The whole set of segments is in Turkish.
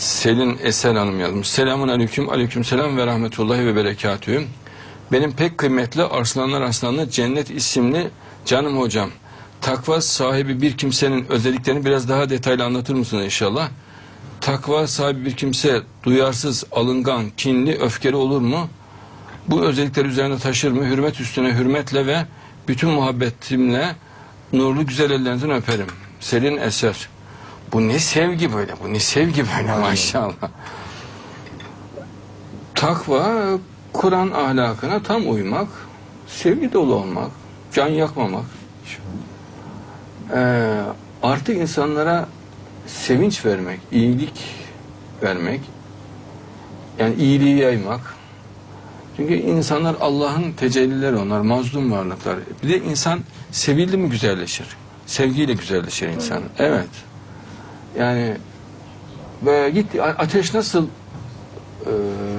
Selin Eser Hanım yazmış. Selamun aleyküm, aleyküm selam ve rahmetullahi ve berekatühü. Benim pek kıymetli Arslanlar Arslanlı Cennet isimli canım hocam. Takva sahibi bir kimsenin özelliklerini biraz daha detaylı anlatır mısınız inşallah? Takva sahibi bir kimse duyarsız, alıngan, kinli, öfkeli olur mu? Bu özellikler üzerine taşır mı? Hürmet üstüne hürmetle ve bütün muhabbetimle nurlu güzel ellerinizden öperim. Selin Eser. Bu ne sevgi böyle, bu ne sevgi böyle maşallah. Takva, Kur'an ahlakına tam uymak, sevgi dolu olmak, can yakmamak. Ee, artı insanlara sevinç vermek, iyilik vermek, yani iyiliği yaymak. Çünkü insanlar Allah'ın tecellileri onlar, mazlum varlıklar. Bir de insan sevildi mi güzelleşir. Sevgiyle güzelleşir insan. Evet. Yani ve gitti ateş nasıl e,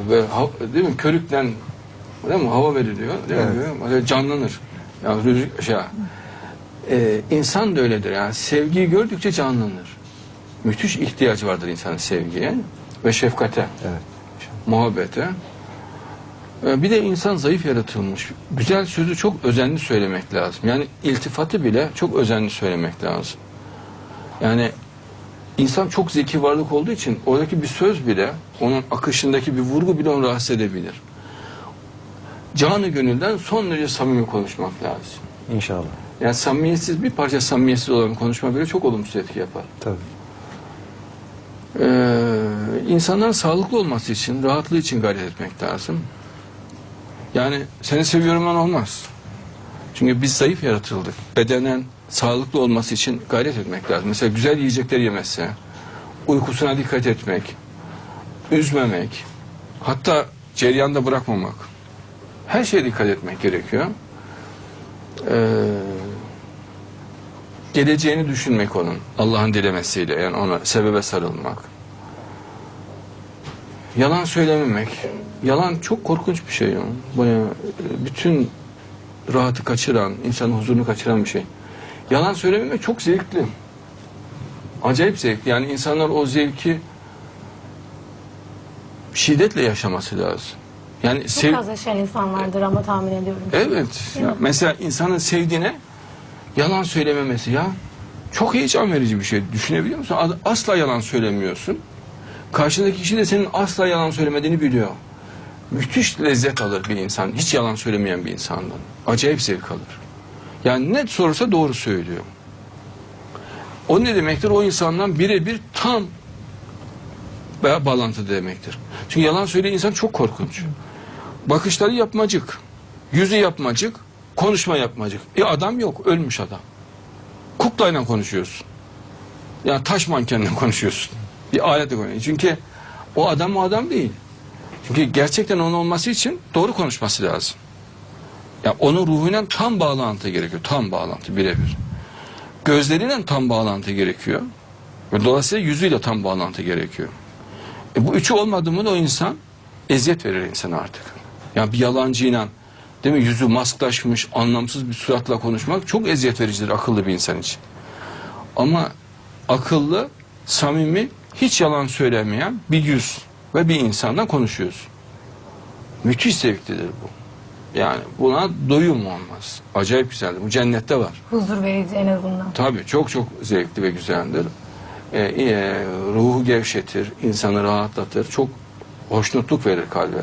ve ha- değil mi körükten değil mi hava veriliyor değil mi? Böyle canlanır. Yani rüzgar şey, e, insan da öyledir yani sevgiyi gördükçe canlanır. Müthiş ihtiyacı vardır insanın sevgiye ve şefkate, Evet. muhabbete. E, bir de insan zayıf yaratılmış. Güzel sözü çok özenli söylemek lazım. Yani iltifatı bile çok özenli söylemek lazım. Yani insan çok zeki varlık olduğu için oradaki bir söz bile, onun akışındaki bir vurgu bile onu rahatsız edebilir. Canı gönülden son derece samimi konuşmak lazım. İnşallah. Yani samimiyetsiz bir parça samimiyetsiz olan konuşma bile çok olumsuz etki yapar. Tabii. Ee, insanların sağlıklı olması için, rahatlığı için gayret etmek lazım. Yani seni seviyorumdan olmaz. Çünkü biz zayıf yaratıldık. Bedenen sağlıklı olması için gayret etmek lazım. Mesela güzel yiyecekler yemesi, uykusuna dikkat etmek, üzmemek, hatta ceryanda bırakmamak. Her şeye dikkat etmek gerekiyor. Ee, geleceğini düşünmek onun Allah'ın dilemesiyle yani ona sebebe sarılmak. Yalan söylememek. Yalan çok korkunç bir şey ya. Bayağı e, bütün rahatı kaçıran, insanın huzurunu kaçıran bir şey. Yalan söylememek çok zevkli. Acayip zevkli. Yani insanlar o zevki şiddetle yaşaması lazım. Yani Çok sev az yaşayan insan vardır ama tahmin ediyorum. Evet. Ya mesela insanın sevdiğine yalan söylememesi ya çok heyecan verici bir şey. Düşünebiliyor musun? Asla yalan söylemiyorsun. Karşındaki kişi de senin asla yalan söylemediğini biliyor. Müthiş lezzet alır bir insan. Hiç yalan söylemeyen bir insandan. Acayip zevk alır. Yani ne sorursa doğru söylüyor. O ne demektir? O insandan birebir tam veya bağlantı demektir. Çünkü yalan söyleyen insan çok korkunç. Bakışları yapmacık. Yüzü yapmacık. Konuşma yapmacık. E adam yok. Ölmüş adam. Kuklayla konuşuyorsun. Yani taş mankenle konuşuyorsun. Bir aletle konuşuyorsun. Çünkü o adam o adam değil. Çünkü gerçekten onun olması için doğru konuşması lazım. Ya onun ruhuyla tam bağlantı gerekiyor. Tam bağlantı birebir. Gözleriyle tam bağlantı gerekiyor. Ve dolayısıyla yüzüyle tam bağlantı gerekiyor. E bu üçü olmadı mı o insan eziyet verir insana artık. Yani bir yalancıyla değil mi yüzü masklaşmış anlamsız bir suratla konuşmak çok eziyet vericidir akıllı bir insan için. Ama akıllı, samimi, hiç yalan söylemeyen bir yüz ve bir insanla konuşuyoruz. Müthiş zevklidir bu. Yani buna doyum olmaz. Acayip güzeldir. Bu cennette var. Huzur verici en azından. Tabii çok çok zevkli ve güzeldir. Ee, e, ruhu gevşetir, insanı rahatlatır, çok hoşnutluk verir kalbe.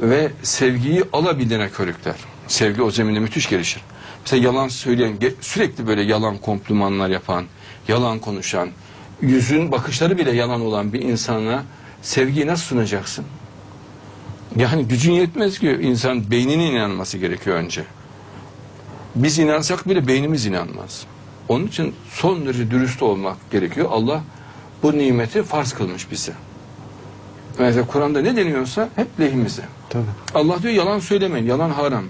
Ve sevgiyi alabildiğine körükler. Sevgi o zeminde müthiş gelişir. Mesela yalan söyleyen, sürekli böyle yalan komplimanlar yapan, yalan konuşan, yüzün bakışları bile yalan olan bir insana sevgiyi nasıl sunacaksın? Yani gücün yetmez ki insan beyninin inanması gerekiyor önce. Biz inansak bile beynimiz inanmaz. Onun için son derece dürüst olmak gerekiyor. Allah bu nimeti farz kılmış bize. Mesela Kur'an'da ne deniyorsa hep lehimize. Tabii. Allah diyor yalan söylemeyin, yalan haram.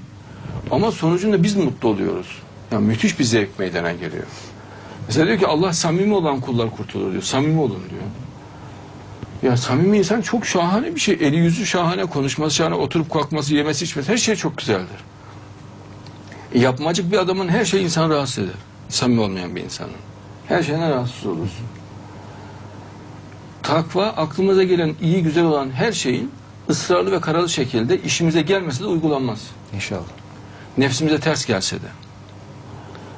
Ama sonucunda biz mutlu oluyoruz. Yani müthiş bir zevk meydana geliyor. Mesela diyor ki Allah samimi olan kullar kurtulur diyor. Samimi olun diyor. Ya samimi insan çok şahane bir şey. Eli yüzü şahane, konuşması şahane, oturup kalkması, yemesi, içmesi her şey çok güzeldir. E, yapmacık bir adamın her şey insanı rahatsız eder. Samimi olmayan bir insanın. Her şeyden rahatsız olursun. takva aklımıza gelen iyi güzel olan her şeyin ısrarlı ve kararlı şekilde işimize gelmese de uygulanmaz. İnşallah. Nefsimize ters gelse de.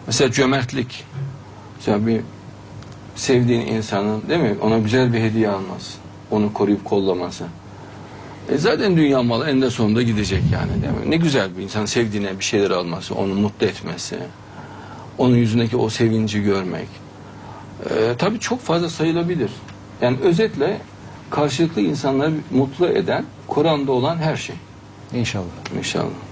Mesela cömertlik. Mesela bir sevdiğin insanın değil mi ona güzel bir hediye alması. Onu koruyup kollaması. E zaten dünya malı eninde sonunda gidecek yani değil mi? Ne güzel bir insan sevdiğine bir şeyler alması, onu mutlu etmesi. Onun yüzündeki o sevinci görmek. E, tabii çok fazla sayılabilir. Yani özetle karşılıklı insanları mutlu eden Kur'an'da olan her şey. İnşallah. İnşallah.